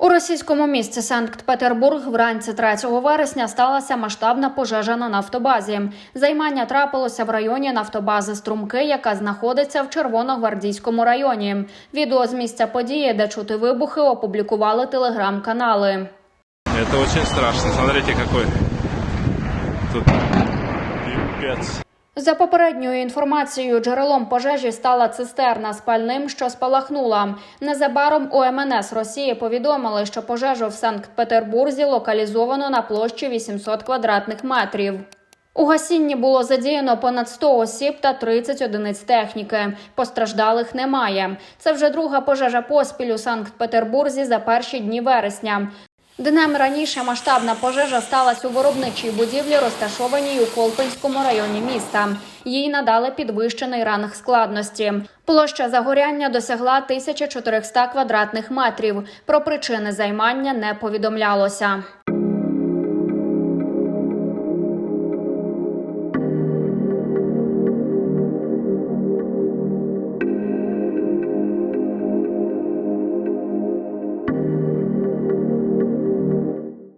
У російському місті Санкт-Петербург вранці 3 вересня сталася масштабна пожежа на нафтобазі. Займання трапилося в районі нафтобази Струмки, яка знаходиться в Червоногвардійському районі. Відео з місця події, де чути вибухи, опублікували телеграм-канали. Это очень страшно. Смотрите, какой тут пипец. За попередньою інформацією, джерелом пожежі стала цистерна з пальним, що спалахнула. Незабаром у МНС Росії повідомили, що пожежу в Санкт-Петербурзі локалізовано на площі 800 квадратних метрів. У гасінні було задіяно понад 100 осіб та 30 одиниць техніки. Постраждалих немає. Це вже друга пожежа поспіль у Санкт-Петербурзі за перші дні вересня. Днем раніше масштабна пожежа сталася у виробничій будівлі, розташованій у Колпинському районі міста. Їй надали підвищений ранг складності. Площа загоряння досягла 1400 квадратних метрів. Про причини займання не повідомлялося.